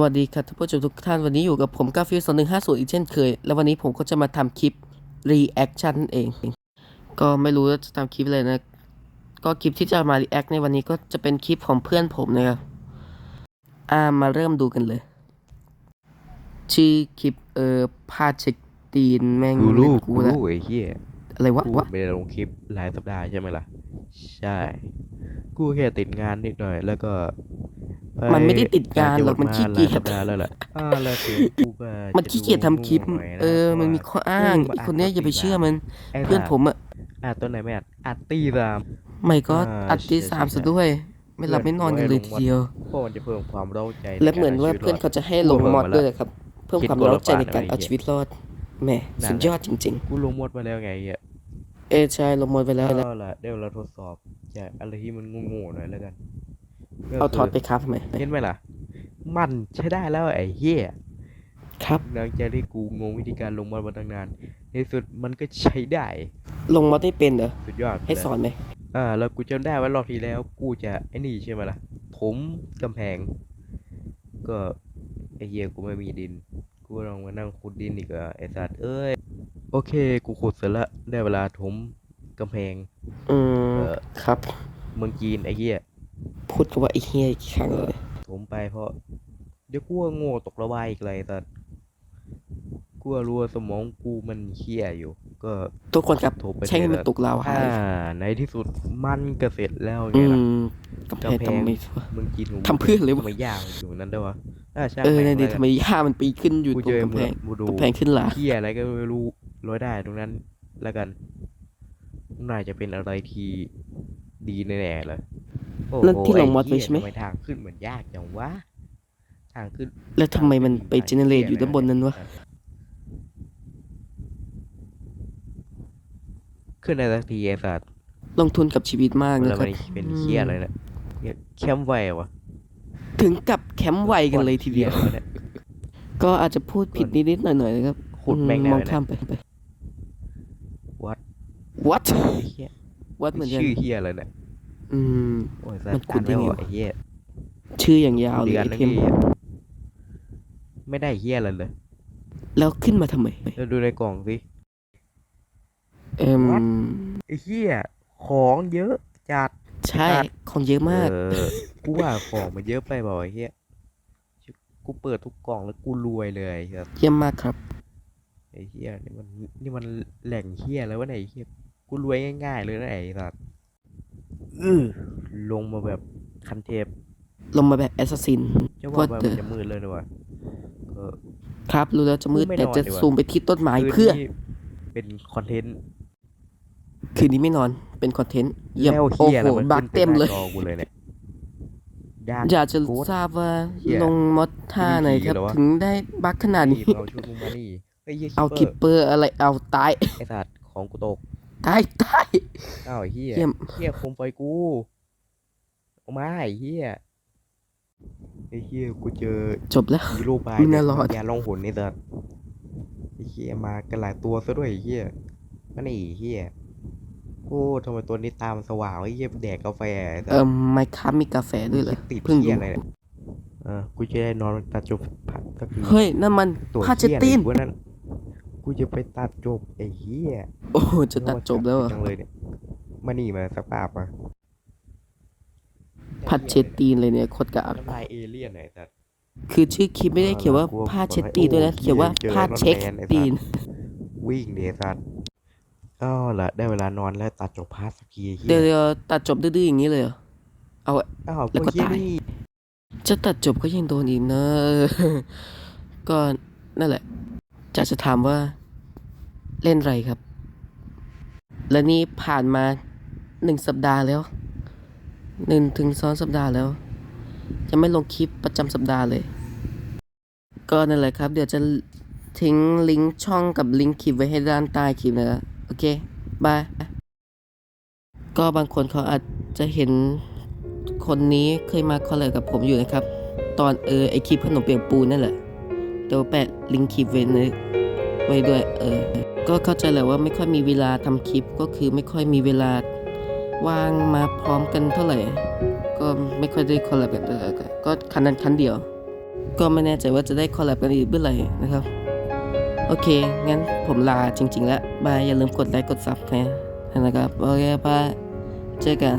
วัสดีครับท่านผู้ชมทุกท่านวันนี้อยู่กับผมกาฟิลสองหนึ่งห้าศูนย์อีกเช่นเคย แล้ววันนี้ผมก็จะมาทำคลิป reaction นั่นเอง ก็ไม่รู้ว่าจะทำคลิปอะไรนะ ก็คลิปที่จะมา react ในวันนี้ก็จะเป็นคลิปของเพื่อนผมนะครับอ่ามาเริ่มดูกันเลย ชื่อคลิปเออพาเช็คตีนแม่งกูรู้ไม่กูแล้วรู้ไอ้เหี้ยอะไรวะกูวะไม่ได้ลงคลิปหลายสัปดาห์ใช่ไหมล่ะ ใช่ กูแค่ติดงานนิดหน่อย แล้วก็ป มันไม่ได้ติดงานหรอกมันขี้เกียจหลาสัปดาห์แล้วแหละอ่าแล้วคือกูก็มันขี้เกียจทำคลิปจะดูหน่ยนะเออ มันมีว่าข้ออ้างเอออีกคนเนี้ยอย่าไปเชื่อมันไอ้เพื่อนผมอะอะต้นไหนไม่อัดอัดตีตาม ไม่ก็อ่าอัดตีใช่สามใช่ซะด้วย ไม่หลับไม่นอนกันเลยทีเดียวเพราะมันจะเพิ่มความเร้าใจและเหมือนว่าใกรเพื่อนชีวิตรเขาจะให้ลงพูดมอดมาแล้วด้วยนะครับ เพิ่มคิดความตัวละเร้าใจในการบาทนะเอาไอ้เหี้ยชีวิตรอดแหมนั่นสุดแหละยอดจริง กูลงมดมาแล้วไงไอ้เหี้ยๆ เออใช่ลงมอดไปแล้ว ก็ล่ะเดี๋ยวเราทดสอบจากอะไรที่มันโง่ๆหน่อยแล้วกัน ก็เอาทอดคืไปครับทำไมเห็นไหมล่ะ มันใช้ได้แล้วไอ้เหี้ยครับหลังจากที่กูงงวิธีการลงมอดมาตั้งนาน ในที่สุดมันก็ใช้ได้ ลงมอดได้เป็นเหรอสุดยอดให้สอนไหมอ่าแล้วกูจำได้ว่ารอบที่แล้ว กูจะไอ้นี่ใช่ไหมล่ะผมกำแพง ก็ไอ้เหี้ยกูไม่มีดิน กูลองมานั่งขุดดินอีกอะไอ้สัตว์เอ้ย โอเค กูขุดเสร็จละได้เวลาถมกำแพง อืมเออครับ เมืองจีนไอ้เหี้ย พูดคำว่าไอ้เฮียอีกครั้งเลยผมไปเพราะ เดี๋ยวกูว่าโง่ตกระบายอีกเลยแต่กูว่ารู้ว่าสมองกูมันเฮี้ยอยู่ ก็ทุกคนครับโทรไปใช่ให้มันเลยตกลาวหาอ่ายในที่สุดมันก็เสร็จแล้วไงอืล่ะมกำแพงกำแพงทำไมมึงกินทำเพื่ออะไรวะทำไมย่างอยู่นั่นด้วยวะอ่าใช่เออแม่งในดีแล้วทำไมย่ามันปีนขึ้นอยู่กูตรเจงอกำแพงมูดูกำแพงขึ้นหลาเฮี้ยอะไรก็ไม่รู้ร้อยได้ตรงนั้นแล้วกันน่าจะเป็นอะไรที่ดีแน่ๆเลย โอ้โหนั่นที่ลงมอดอ้ไว้เหี้ยใช่ไหมทำไมทางขึ้นเหมือนยากจังวะทางขึ้นแล้วทำไมมันไปเจเนเรตอยู่ด้านบนนั้นวะ ขึ้นได้สักทีไอ้สัตว์ลงทุนกับชีวิตมากนะแล้วครัมับนเป็นเคียอะไรเนี่ยเนี่ยแคมป์ไววะถึงกับแคมป์ไวกันเลยทีเดียวโคตรหี้ลนี่ก็อาจจะพูดผิดนิดๆหน่อยๆนะครับขุดแม่งอืได้มองไหมข้ามไปไป วัด what ไอ้เหี้ย what เหมือนกันชื่อเฮียอะไรเนี่ย อืม โอ้ยมันขุดได้แล้วไงอะวะ ไอ้เหี้ยชื่ออย่างยาวเลยเดือนไอนะเทมพี่ไม่ได้เฮียอะไรเลยแล้วขึ้นมาทำไมแล้วดูในกล่องสิ เอ็ม What? ไอ้เหี้ยของเยอะจัด ใช่ของเยอะมาก เออกูว่าของมันเยอะไปเปล่าไอ้เหี้ยกูเปิดทุกกล่องแล้วกูรวยเลยไอ้เหี้ยเยี่ยมมากครับ ไอ้เหี้ยนี่มันนี่มันแหล่งเหี้ยแล้ววะเนี่ยไอ้เหี้ยกูรวยง่าย ๆ เลยนะไอ้สัส อือลงมาแบบคันเทพลงมาแบบแอสซัสซินจะว่า What ไป the- มันจะมืดเลยนะวะเออครับรู้แล้วจะมืดไม่แต่นอนจะดีกว่าซูมไปที่ต้นไม้คืนเพื่อนี้เป็นคอนเทนต์ คืนนี้ไม่นอนเป็นคอนเทนต์เยี่ยมแล้วโอ้เหี้ยโหแล้วมันบักขึ้นเต็มเลยหน้าจอกูเลยเนี่ยยากอยากจะโคตรทราบว่าเหี้ยลงมอดท่าไหนครับมีผีเหรอวะถึงได้บักขนาดนี้นี่เอาชุดมึงมานี่ไอ้เหี้ยเอาคิคิปปเปอร์เปอร์อะไรเอาตายไอ้สัตว์ของกูตก ตายตาย อ้าวไอ้เหี้ยเยี่ยมเหี้ยโคมไฟกูเอามาไอ้เหี้ยไอ้เหี้ยกูเจอจบแล้ว ฮีโร่บายไม่น่ารอด ยาล่องหนนี่สัตว์ไอ้เหี้ยมากันหลายตัวซะด้วยไอ้เหี้ยมันไอ้เหี้ยโอ้ทำไมตัวนี้ตามันสว่างไอ้เหี้ยแดกกาแฟไอ้สัตเอ่อว์ไมครับมีกาแฟด้วยเหรอติดเพิ่งเหี้ยรู้อะไรเนี่ยเออ กูจะได้นอนตัดจบผัดสักทีเฮ้ยนั่นมันตัวผ้าเชตเหี้ยตีนอะไรกูนั่น กูจะไปตัดจบไอ้เหี้ยโอ้โหจะตัดจบแล้วเหรอจังเลยเนี่ยมานี่มาสักปาบมาผัดเชตตีนเลยเนี่ยโคตรกากน้ำลายเอเลี่ยนไหนสัตว์คือชื่อคลิปไม่ได้เขียนว่าเออผ้าเช็ดตีนด้วยนะโอ้โหเขียนว่าเจอผ้าเช็ครถแมนไอ้สัตว์ตีน วิ่งเดสัตว์ก็ละได้เวลานอนแล้วตัดจบพาร์ทสักทีไอ้เหี้ยเดี๋ยวเดี๋ยวตัดจบดื้อๆอย่างนี้เลยเหรอเอาอะอ้าวแล้วก็เหี้ตายนี่จะตัดจบก็ยังโดนอีกนะก็นั่นแหละ จะจะถามว่าเล่นไรครับ และนี่ผ่านมาหนึ่งสัปดาห์แล้วหนึ่งถึงสองสัปดาห์แล้ว ยังไม่ลงคลิปประจำสัปดาห์เลย ก็นั่นแหละครับ เดี๋ยวจะทิ้งลิงก์ช่องกับลิงก์คลิปไว้ให้ด้านใต้คลิปนะโอเคบายก็บางคนเขาอาจจะเห็นคนนี้เคยมาคอลแลบกับผมอยู่นะครับ ตอนเออไอคลิปขนมเปียกปูนั่นแหละ เดี๋ยวแปะลิงก์คลิปไว้ในไว้ด้วยเออ ก็เข้าใจแหละว่าไม่ค่อยมีเวลาทำคลิปก็คือไม่ค่อยมีเวลาว่างมาพร้อมกันเท่าไหร่ ก็ไม่ค่อยได้คอลแลบกันเลยก็คันนั้นคันเดียว ก็ไม่แน่ใจว่าจะได้คอลแลบกันอีกเมื่อไหร่นะครับ โอเค งั้นผมลาจริง ๆ แล้วบายอย่าลืมกดไลค์กดซับนะนะครับ โอเคบายเจอกัน